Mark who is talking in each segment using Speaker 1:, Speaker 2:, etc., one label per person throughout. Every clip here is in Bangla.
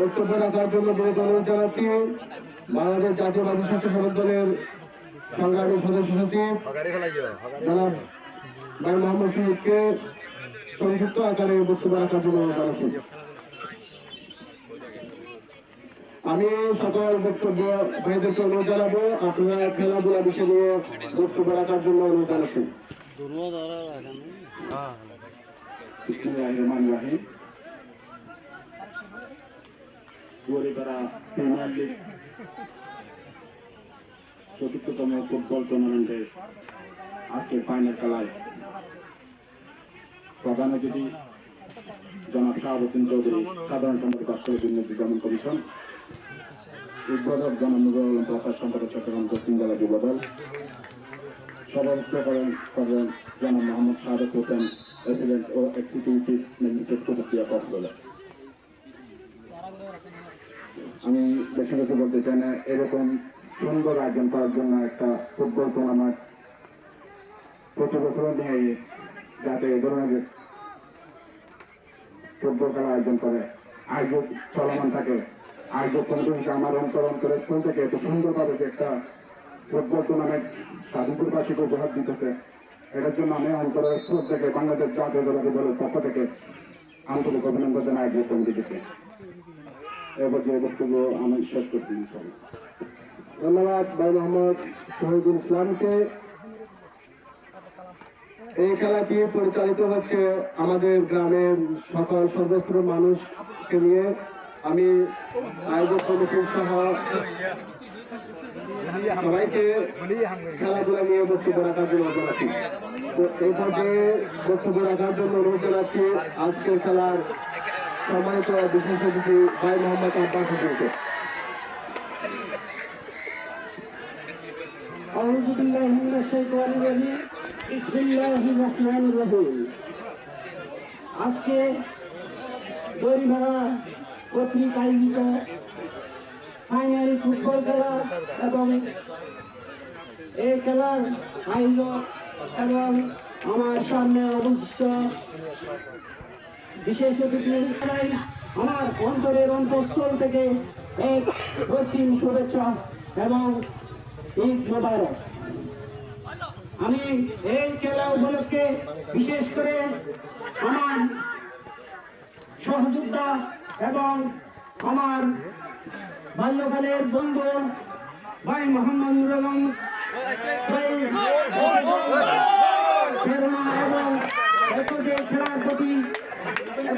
Speaker 1: বক্তব্য রাখার জন্য অনুরোধ জানাচ্ছি। বাংলাদেশ জাতীয়বাদী স্বেচ্ছাসেবক দলের সংগ্রামী সদস্য সচিব জনাব ভাই মোহাম্মদ শহীদকে সংক্ষিপ্ত আকারে বক্তব্য রাখার জন্য অনুরোধ জানাচ্ছি। আমি সকল বক্তব্য ভাইদেরকে অনুরোধ জানাব আপনারা খেলাধুলা বিষয় নিয়ে বক্তব্য রাখার জন্য অনুরোধ জানাচ্ছি। গরিবেরা প্রিমিয়ার লিগ চতুর্থতম ফুটবল টুর্নামেন্টের আজকের ফাইনাল খেলায়। প্রধান অতিথি জনাব শাহাবুদ্দিন চৌধুরী, সাধারণ সম্পাদক অক্ষর দুর্নীতি দমন কমিশন। উদ্বোধক জনাব নুরুল আলম প্রসাদ, সম্পাদক চট্টগ্রাম দক্ষিণ জেলা যুবদল। সভাপতিত্ব করেন করেন জনাব মোহাম্মদ শাহাদত হোসেন, প্রেসিডেন্ট ও এক্সিকিউটিভ ম্যাজিস্ট্রেট কুতুবদিয়া কক্সবাজার আমি বেশি কিছু বলতে চাই না, এরকম সুন্দর আয়োজন করার জন্য একটা ফুটবল টুর্নামেন্ট প্রতি বছর নিয়ে যাতে এ ধরনের ফুটবল খেলা আয়োজন করে। আয়োজক চলমান থাকে। আয়োজক কমিটি আমার অন্তর অন্তরস্থল থেকে এত সুন্দরভাবে যে একটা ফুটবল টুর্নামেন্ট স্বাধীনপুরবাসীকে উপহার দিতেছে। এটার জন্য আমি অন্তরস্থল থেকে বাংলাদেশ জাতীয় দলের পক্ষ থেকে আন্তরিক অভিনন্দন জানাই আয়োজক কমিটিকে। এবার ধন্যবাদ ভাই মোহাম্মদ শহীদুল ইসলামকে। এই খেলাটি পরিচালিত হচ্ছে আমাদের গ্রামের সকল সর্বস্ত্র মানুষকে নিয়ে। আমি আয়োজক কমিটির সহ সবাইকে খেলাধুলা নিয়ে বক্তব্য রাখার জন্য জানাচ্ছি। তো এই পর্যায়ে বক্তব্য রাখার জন্য অনুরোধ জানাচ্ছি, আজকের খেলার সম্মানিত বিশেষ অতিথি ভাই মোহাম্মদ আব্বাস হোসেনকে
Speaker 2: أعوذ بالله من الشيطان الرجيم بسم الله الرحمن الرحيم আজকে দড়িভাড়া কর্তৃক আয়োজিত ফাইনাল ফুটবল খেলা এবং এই খেলার আয়োজক এবং আমার সামনে অবশিষ্ট বিশেষ অতিথি আমার অন্তরের অন্তঃস্থল থেকে এক কঠিন শুভেচ্ছা এবং ঈদ মোবারক। আমি এই খেলা উপলক্ষে বিশেষ করে আমার সহযোদ্ধা এবং আমার বাল্যকালের বন্ধু ভাই মোহাম্মদ নুর আলম ভাই ফেরমা এবং একজে খেলার প্রতি এবং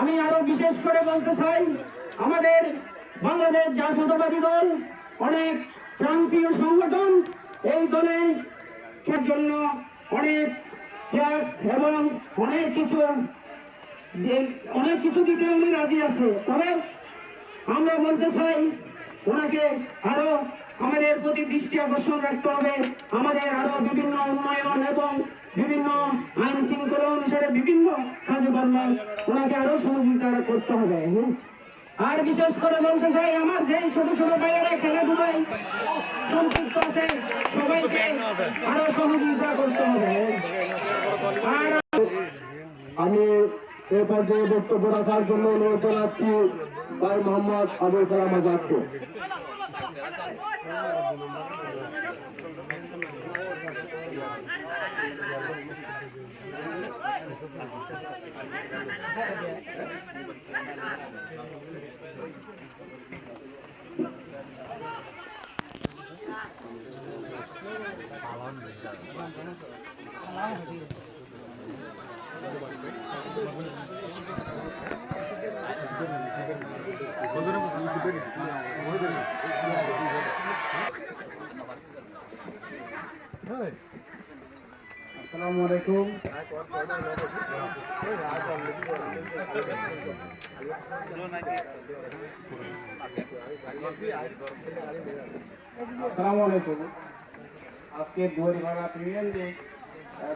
Speaker 2: আমি আরও বিশেষ করে বলতে চাই, আমাদের বাংলাদেশ জাতীয়তাবাদী দল, অনেক প্রান্তীয় সংগঠন, এই দলের জন্য অনেক ত্যাগ এবং অনেক কিছু অনেক কিছু দিতে উনি রাজি আছে। তবে আমরা বলতে চাই, ওনাকে আরও আমাদের প্রতি দৃষ্টি আকর্ষণ রাখতে হবে। আমাদের আরও বিভিন্ন উন্নয়ন এবং বিভিন্ন আইন শৃঙ্খলা অনুসারে বিভিন্ন কাজে কর্মে ওনাকে আরও সহযোগিতা করতে হবে। আর বিশেষ করে বলতে চাই, আমার যে ছোট ছোট ভাইয়েরা খেলাধুলায় সম্পৃক্ত আছে, সবাইকে আরও সহযোগিতা করতে হবে।
Speaker 1: আমি এ পর্যায়ে বক্তব্য রাখার জন্য অনুরোধ জানাচ্ছি ভাই মোহাম্মদ আবুল কালাম আজাদকে। আসসালামু আলাইকুম
Speaker 3: আজকে দুয়ারিপাড়া প্রিমিয়ার লিগ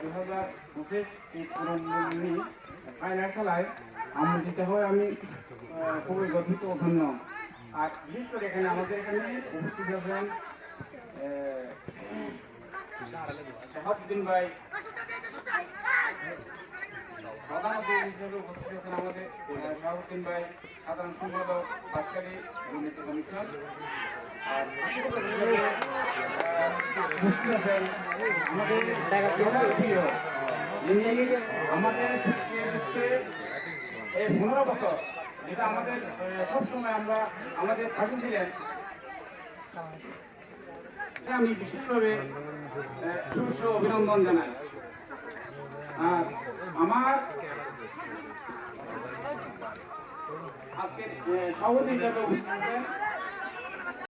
Speaker 3: দু হাজার পঁচিশ ফাইনাল খেলায় আমার যেতে হয় আমি খুবই গর্বিত ও ধন্য। আর বিশেষ করে এখানে আমাদের এখানে উপস্থিত আছেন শাহাবুদ্দিন ভাই প্রধান অতিথি হিসেবে উপস্থিত ভাই সাধারণ সম্পাদক বাসকারী দুর্নীতি কমিশন আর উপস্থিত আছেন আমাদের যিনি আমাদের এই পনেরো বছর যেটা আমাদের সবসময় আমরা আমাদের পাশে ছিলেন এটা আমি বিশেষভাবে সুস্থ অভিনন্দন জানাই। আর আমার আজকে সভাপতি হিসাবে উপস্থিত